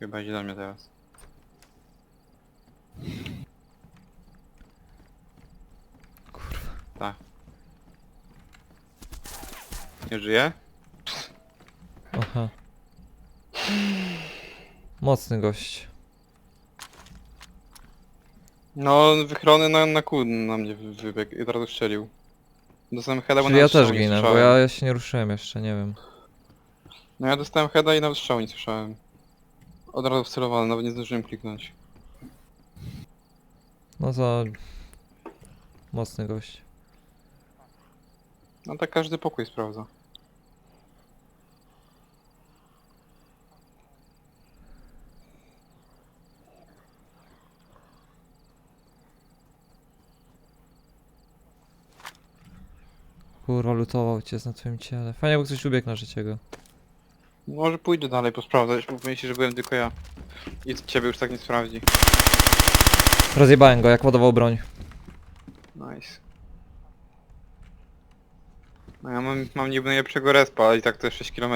Chyba idzie do mnie teraz. Kurwa. Tak. Nie żyje? Aha. Mocny gość. No, wychrony na, na kół na mnie wy- wybiegł i od razu strzelił. Dostałem heada, bo Czyli ja nawet strzału też nie ginę, bo słyszałem. ja się nie ruszyłem jeszcze, nie wiem. No ja dostałem heada i nawet strzału nie słyszałem. Od razu wcelowany, nawet nie zdążyłem kliknąć. No to... Mocny gość. No tak każdy pokój sprawdza. Kurwa, lutował cię na twoim ciele. Fajnie, jakby ktoś ubiegł na życie go. Może pójdę dalej posprawdzać, bo myśli, że byłem tylko ja. I ciebie już tak nie sprawdzi. Rozjebałem go, jak ładował broń. Nice. No ja mam, mam niby najlepszego respa, ale i tak to jest 6 km.